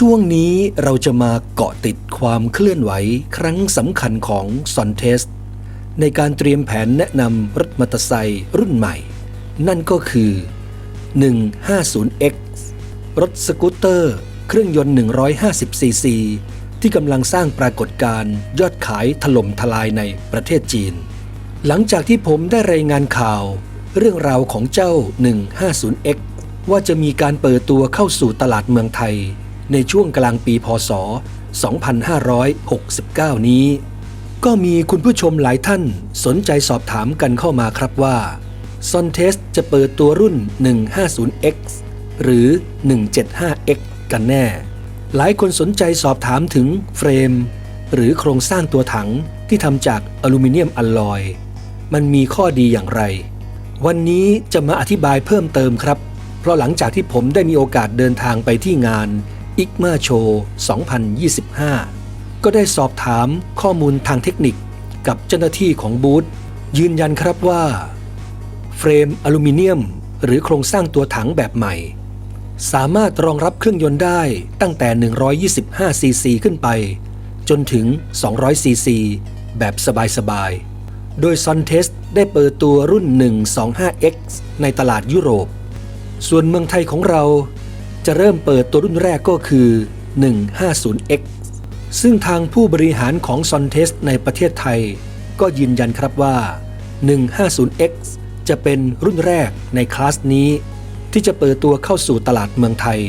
ช่วงนี้เราจะมาเกาะติดความเคลื่อนไหวครั้งสำคัญของ s o n t e s t ในการเตรียมแผนแนะนำรถมอเตอร์ไซค์รุ่นใหม่ นั่นก็คือ 150X รถสกูตเตอร์ เครื่องยนต์ 150 ซีซีที่กำลังสร้างปรากฏการณ์ยอดขายถล่มทลายในประเทศจีน หลังจากที่ผมได้รายงานข่าว เรื่องราวของเจ้า 150X ว่าจะมีการเปิดตัวเข้าสู่ตลาดเมืองไทย ในช่วงกลางปีพศ 2569 นี้ ก็มีคุณผู้ชมหลายท่านสนใจสอบถามกันเข้ามาครับว่า s o n t e s t จะเปิดตัวรุ่น 150X หรือ 175X กันแน่ หลายคนสนใจสอบถามถึงเฟรม หรือโครงสร้างตัวถังที่ทำจากอลูมิเนียมอลลอย มันมีข้อดีอย่างไร วันนี้จะมาอธิบายเพิ่มเติมครับ เพราะหลังจากที่ผมได้มีโอกาสเดินทางไปที่งาน IGMA Show 2025 ก็ได้สอบถามข้อมูลทางเทคนิคกับเจ้าหน้าที่ของบูธยืนยันครับว่า เฟรมอลูมิเนียม หรือโครงสร้างตัวถังแบบใหม่ สามารถรองรับเครื่องยนต์ได้ตั้งแต่ 125 ซีซีขึ้นไป จนถึง 200 ซีซี แบบสบายๆ โดย s o n t e s t ได้เปิดตัวรุ่น 125X ในตลาดยุโรป ส่วนเมืองไทยของเรา จะเริ่มเปิดตัวรุ่นแรกก็คือ 150X ซึ่งทางผู้บริหารของ s o n t e s t ในประเทศไทย ก็ยืนยันครับว่า 150X จะเป็นรุ่นแรกในคลาสนี้ ที่จะเปิดตัวเข้าสู่ตลาดเมืองไทย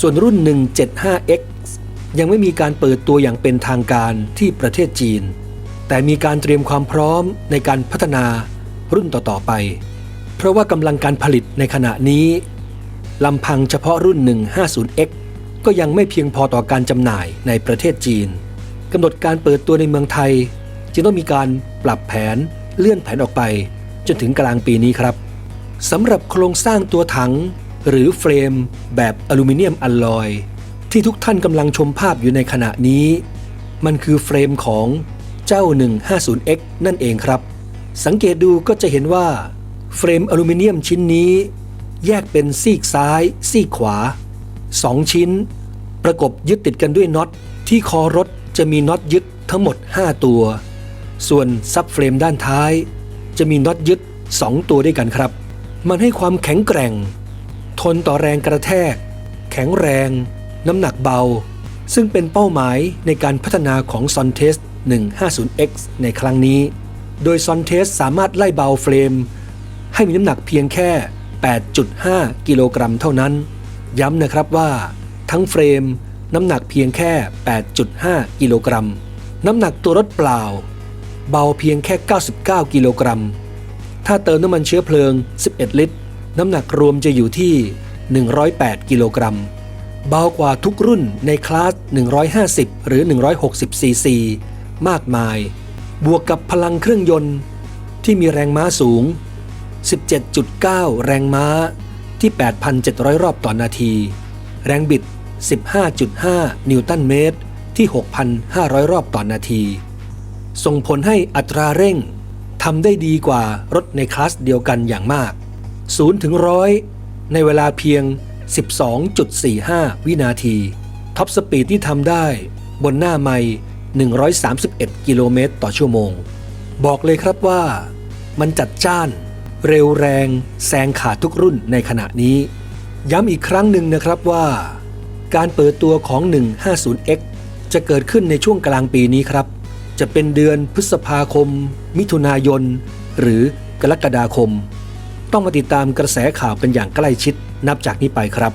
ส่วนรุ่น 175X ยังไม่มีการเปิดตัวอย่างเป็นทางการที่ประเทศจีน แต่มีการเตรียมความพร้อมในการพัฒนารุ่นต่อๆไป เพราะว่ากำลังการผลิตในขณะนี้ ลำพังเฉพาะรุ่น 150X ก็ยังไม่เพียงพอต่อการจำหน่ายในประเทศจีนกำหนดการเปิดตัวในเมืองไทย จึงต้องมีการปรับแผนเลื่อนแผนออกไป จนถึงกลางปีนี้ครับสำหรับโครงสร้างตัวถัง หรือเฟรม แบบอลูมิเนียมอลลอย ที่ทุกท่านกำลังชมภาพอยู่ในขณะนี้ มันคือเฟรมของเจ้า 150X นั่นเองครับ สังเกตดูก็จะเห็นว่า เฟรมอลูมิเนียมชิ้นนี้ แยกเป็นซีกซ้าย ซีกขวา 2 ชิ้น ประกบยึดติดกันด้วยน็อต ที่คอรถจะมีน็อตยึดทั้งหมด 5 ตัว ส่วนซับเฟรมด้านท้าย จะมีน็อตยึด 2 ตัวด้วยกันครับ มันให้ความแข็งแกร่ง ทนต่อแรงกระแทก แข็งแรง น้ำหนักเบา ซึ่งเป็นเป้าหมายในการพัฒนาของ s o n t e s t 150X ในครั้งนี้ โดย s o n t e s t สามารถไล่เบาเฟรม ให้มีน้ำหนักเพียงแค่ 8.5 กิโลกรัมเท่านั้น ย้ำนะครับว่า ทั้งเฟรมน้ำหนักเพียงแค่ 8.5 กิโลกรัม น้ำหนักตัวรถเปล่า เบาเพียงแค่ 99 กิโลกรัม ถ้าเติมน้ำมันเชื้อเพลิง 11 ลิตร น้ำหนักรวมจะอยู่ที่ 108 กิโลกรัม เบากว่าทุกรุ่นในคลาส 150 หรือ 160 ซีซี มากมาย บวกกับพลังเครื่องยนต์ ที่มีแรงม้าสูง 17.9 แรงม้าที่ 8,700 รอบต่อนาที แรงบิด 15.5 นิวตันเมตรที่ 6,500 รอบต่อนาที ส่งผลให้อัตราเร่งทำได้ดีกว่ารถในคลาสเดียวกันอย่างมาก 0 ถึง 100 ในเวลาเพียง 12.45 วินาที ท็อปสปีดที่ทำได้บนหน้าไม่131 กิโลเมตรต่อชั่วโมง บอกเลยครับว่ามันจัดจ้าน เร็วแรงแซงขาดทุกรุ่นในขณะนี้ ย้ำอีกครั้งหนึ่งนะครับว่า การเปิดตัวของ 150X จะเกิดขึ้นในช่วงกลางปีนี้ครับ จะเป็นเดือนพฤษภาคม มิถุนายน หรือกรกฎาคม ต้องมาติดตามกระแสข่าวเป็นอย่างใกล้ชิดนับจากนี้ไปครับ